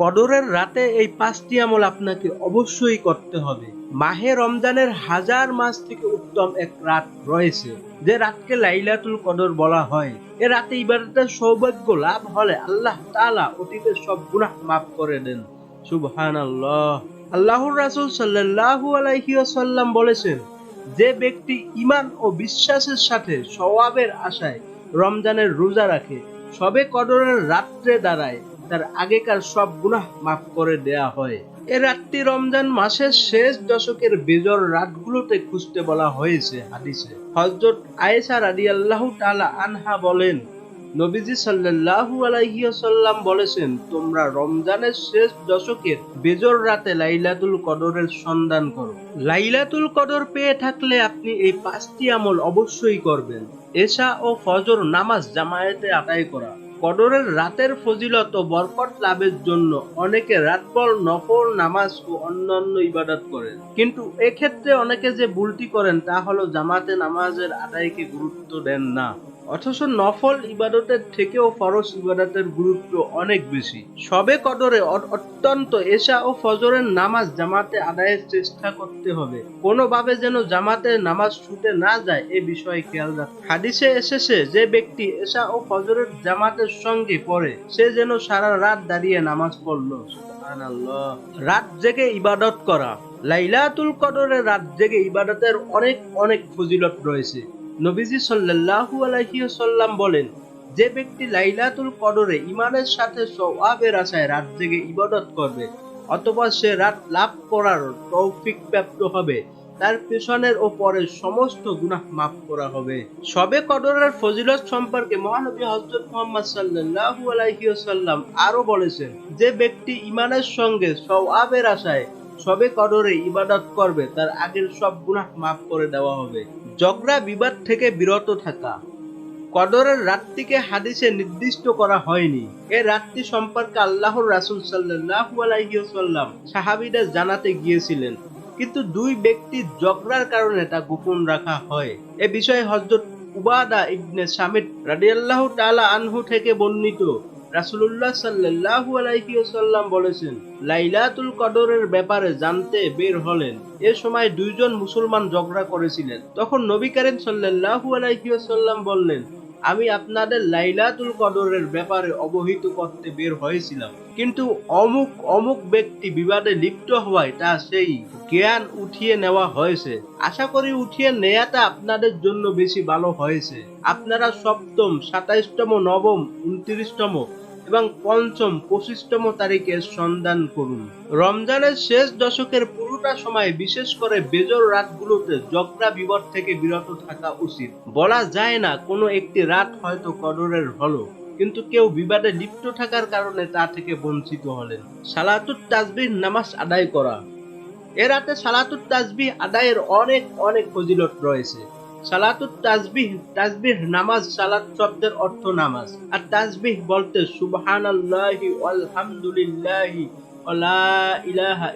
কদরের রাতে এই পাঁচটি আমল আপনাকে অবশ্যই করতে হবে। মাহে রমজানের হাজার মাস থেকে উত্তম এক রাত রয়েছে, যে রাতকে লাইলাতুল কদর বলা হয়। এ রাতে ইবাদতের সৌভাগ্য লাভ হলে আল্লাহ তালা অতীতের সব গুনাহ মাফ করে দেন। সুবহান আল্লাহ আল্লাহর রাসুল সাল্লাল্লাহু আলাইহি ওয়াসাল্লাম বলেছেন, যে ব্যক্তি ইমান ও বিশ্বাসের সাথে সওয়াবের আশায় রমজানের রোজা রাখে, সবে কদরের রাত্রে দাঁড়ায় তার আগেকার সব গুনাহ মাফ করে দেয়া হয়। এ রাতটি রমজান মাসের শেষ দশকের বেজর রাতগুলোতে খুঁজতে বলা হয়েছে হাদিসে। হযরত আয়েশা রাদিয়াল্লাহু তাআলা আনহা বলেন, নবীজি সাল্লাল্লাহু আলাইহি ওয়াসাল্লাম বলেছেন, তোমরা রমজানের শেষ দশকের বেজর রাতে লাইলাতুল কদরের সন্ধান করো। লাইলাতুল কদর পেয়ে থাকলে আপনি এই পাঁচটি আমল অবশ্যই করবেন। এশা ও ফজর নামাজ জামায়াতে আদায় করা। কদরের রাতের ফজিলত ও বরকত লাভের জন্য অনেকে রাতভর নফল নামাজ ও অন্যান্য ইবাদত করেন। কিন্তু এক্ষেত্রে অনেকে যে ভুলটি করেন তা হলো জামাতে নামাজের আদায়কে গুরুত্ব দেন না। অথচ নফল ইবাদতের থেকেও ফরজ ইবাদতের গুরুত্ব অনেক বেশি। সবে কদরে অত্যন্ত এশা ও ফজরের নামাজ জামাতে আদায়ের চেষ্টা করতে হবে। কোনোভাবে যেন জামাতে নামাজ ছুটে না যায়, এ বিষয়ে খেয়াল রাখতে হাদিসে এসেছে যে ব্যক্তি এশা ও ফজরের জামাতের সঙ্গে পড়ে, সে যেন সারা রাত দাঁড়িয়ে নামাজ পড়ল। রাত জেগে ইবাদত করা। লাইলাতুল কদরে রাত জেগে ইবাদতের অনেক অনেক ফজিলত রয়েছে। নবীজি সাল্লাল্লাহু আলাইহি ওয়াসাল্লাম বলেন, যে ব্যক্তি লাইলাতুল কদরে ইমানের সাথে সওয়াবের আশায় রাত জেগে ইবাদত করবে, অথবা সে রাত লাভ করার তৌফিক প্রাপ্ত হবে, তার পেছনের ও পরের সমস্ত গুনাহ মাফ করা হবে। সবে কদরের ফজিলত সম্পর্কে মহানবী হযরত মুহাম্মদ আলাইহি ওয়াসাল্লাম আরও বলেছেন, যে ব্যক্তি ইমানের সঙ্গে সওয়াবের আশায় সবে কদরে ইবাদত করবে, তার আগের সব গুনাহ মাফ করে দেওয়া হবে। ঝগড়া বিবাদ থেকে বিরত থাকা। কদরের রাতটিকে হাদিসে নির্দিষ্ট করা হয়নি। এ রাতটি সম্পর্কে আল্লাহর রাসুল সাল্লাল্লাহু আলাইহি ওয়াসাল্লাম সাহাবীদের জানাতে গিয়েছিলেন। কিন্তু দুই ব্যক্তির ঝগড়ার কারণে তা গোপন রাখা হয়। এ বিষয়ে হযরত উবাদা ইবনে সামিদ রাদিয়াল্লাহু তাআলা আনহু থেকে বর্ণিত। রাসূলুল্লাহ সাল্লাহু আলাইহি সাল্লাম বলেছেন, লাইলাতুল কদরের ব্যাপারে জানতে বের হলেন। এ সময় দুইজন মুসলমান ঝগড়া করেছিলেন। তখন নবী করিম সাল্লাহু আলাইহি ওসাল্লাম বললেন আমি আপনাদের লাইলাতুল কদরের ব্যাপারে অবহিত করতে বের হয়েছিলাম। কিন্তু অমুক অমুক ব্যক্তি বিবাদে লিপ্ত হওয়ায় তা সেই জ্ঞান উঠিয়ে নেওয়া হয়েছে। আশা করি উঠিয়ে নেয়াটা আপনাদের জন্য বেশি ভালো হয়েছে। আপনারা সপ্তম, সাতাইশতম, নবম, উনত্রিশতম এবং পঞ্চম, পঁচিশতম তারিখের সন্ধান করুন। রমজানের শেষ দশকের পুরোটা সময় বিশেষ করে বেজর রাতগুলোতে জগরা বিপদ থেকে বিরত থাকা উচিত। বলা যায় না, কোনো একটি রাত হয়তো কদরের হলো, কিন্তু কেউ বিবাদে লিপ্ত থাকার কারণে তা থেকে বঞ্চিত হলেন। সালাতুত তাজবির নামাজ আদায় করা। এ রাতে সালাতুত তাজবিহ আদায়ের অনেক অনেক ফজিলত রয়েছে। সালাতুত তাজবিহ তাজবিহ নামাজ, সালাত শব্দের অর্থ নামাজ। আর তাজবিহ বলতে আলহামদুলিল্লাহি ওয়ালা ইলাহা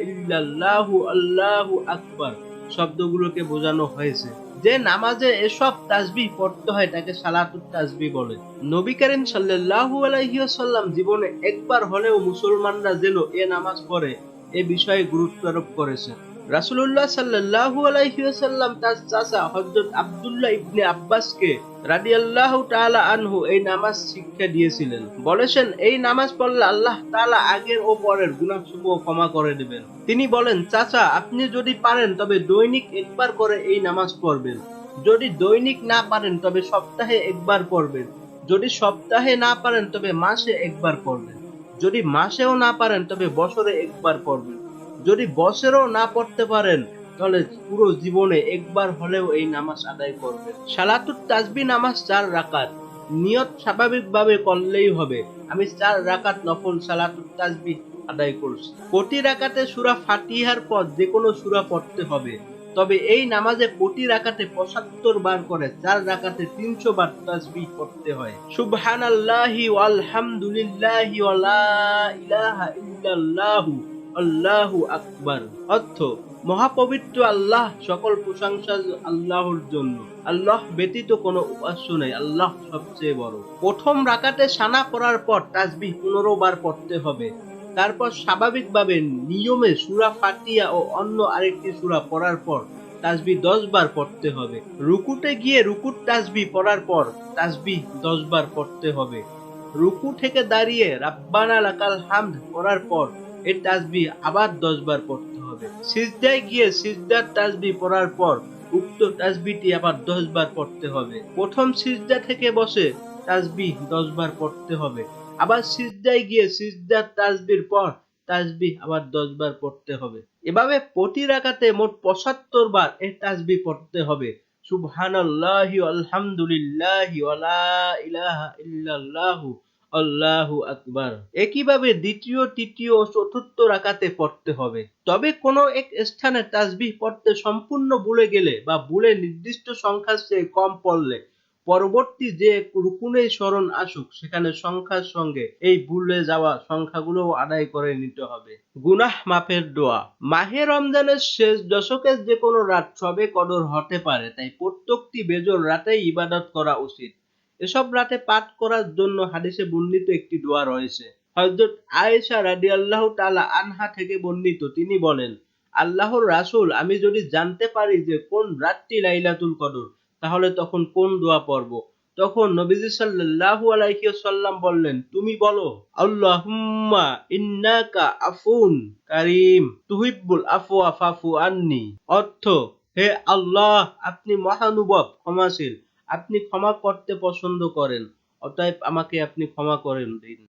আল্লাহু আকবার শব্দগুলোকে বোঝানো হয়েছে। যে নামাজে এসব তাজবিহ পড়তে হয়, তাকে সালাতুত তাজবিহ বলে। নবী করিম সাল্লাল্লাহু আলাইহি ওয়াসাল্লাম জীবনে একবার হলেও মুসলমানরা যেন এ নামাজ পড়ে, এ বিষয়ে গুরুত্ব আরোপ করেছেন। রাসূলুল্লাহ সাল্লাল্লাহু আলাইহি ওয়াসাল্লাম তার চাচা হযরত আব্দুল্লাহ ইবনে আব্বাসকে রাদিয়াল্লাহু তাআলা আনহু এই নামাজ শিক্ষা দিয়েছিলেন। বলেছেন, এই নামাজ পড়লে আল্লাহ তাআলা আগের ও পরের গুনাহসমূহ ক্ষমা করে দেবেন। তিনি বলেন, চাচা, আপনি যদি পারেন, তবে দৈনিক একবার করে এই নামাজ পড়বেন। যদি দৈনিক না পারেন, তবে সপ্তাহে একবার পড়বেন। যদি সপ্তাহে না পারেন, তবে মাসে একবার পড়বেন। যদি মাসেও না পারেন, তবে বছরে একবার পড়বেন। যদি বছরেও না পড়তে পারেন, তাহলে পুরো জীবনে একবার হলেও এই নামাজ আদায় করবেন। সালাতুত তাজবি নামাজ চার রাকাত। নিয়ত স্বাভাবিকভাবে করলেই হবে। আমি চার রাকাত নফল সালাতুত তাজবি আদায় করছি। প্রতি রাকাতে সূরা ফাতিহার পর যে কোনো সূরা পড়তে হবে। তবে এই নামাজে প্রতি রাকাতে পঁচাত্তর বার করে চার রাকাতে তিনশো বার তাজবি পড়তে হয়। সুবহানাল্লাহি ওয়ালহামদুলিল্লাহি ওয়ালা ইলাহা ইল্লাল্লাহু আল্লাহু আকবার। অর্থ, মহাপবিত্র আল্লাহ, সকল প্রশংসা আল্লাহর জন্য। আল্লাহ ব্যতীত কোনো উপাস্য নেই, আল্লাহ সবচেয়ে বড়। প্রথম রাকাতে সানা করার পর তাজবি পনেরো বার পড়তে হবে। তারপর স্বাভাবিকভাবে নিয়মে সুরা ফাতিয়া ও অন্য আরেকটি সুরা পড়ার পর তাজবি দশ বার পড়তে হবে। রুকুতে গিয়ে রুকুর তাজবি পড়ার পর তাসবি দশ বার পড়তে হবে। রুকু থেকে দাঁড়িয়ে রাব্বানা লাকাল হামদ পড়ার পর এই তাজবি আবার দশ বার পড়তে হবে। সিজদায় গিয়ে সিজদার তাজবি পড়ার পর উক্ত তাজবিটি আবার দশ বার পড়তে হবে। প্রথম সিজদা থেকে বসে তাজবি দশ বার পড়তে হবে। আবার সিজদায় গিয়ে সিজদার তাজবির পর তাজবি আবার দশ বার পড়তে হবে। এভাবে প্রতি রাকাতে মোট পঁচাত্তর বার এই তাসবি পড়তে হবে। সুবহানাল্লাহি আলহামদুলিল্লাহি ওয়ালা ইলাহা ইল্লাল্লাহু আল্লাহু আকবার। একইভাবে দ্বিতীয়, তৃতীয় ও চতুর্থ রাকাতে পড়তে হবে। তবে কোনো এক স্থানে তাসবিহ পড়তে সম্পূর্ণ ভুলে গেলে বা ভুলে নির্দিষ্ট সংখ্যার চেয়ে কম পড়লে পরবর্তী যে রুকুনেই স্মরণ আসুক, সেখানে সংখ্যার সঙ্গে এই ভুলে যাওয়া সংখ্যাগুলো আদায় করে নিতে হবে। গুনাহ মাফের দোয়া। মাহে রমজানের শেষ দশকের যে কোনো রাত সবে কদর হতে পারে, তাই প্রত্যেকটি বেজর রাতেই ইবাদত করা উচিত। এসব রাতে পাঠ করার জন্য হাদিসে বর্ণিত একটি দোয়া রয়েছে। হযরত আয়েশা রাদিয়াল্লাহু তাআলা আনহা থেকে বর্ণিত। তিনি বলেন, আল্লাহর রাসূল, আমি যদি জানতে পারি যে কোন রাতটি লাইলাতুল কদর, তাহলে তখন কোন দোয়া পড়ব? তখন নবীজি সাল্লাল্লাহু আলাইহি ওয়াসাল্লাম বললেন, তুমি বলো, আল্লাহুম্মা ইন্নাকা আফুন কারীম, তুহিব্বুল আফওয়া ফাফু আন্নি। অর্থ, হে আল্লাহ, আপনি মহানুভব, ক্ষমাশীল। আপনি ক্ষমা করতে পছন্দ করেন অতএব আমাকে আপনি ক্ষমা করেন দিন।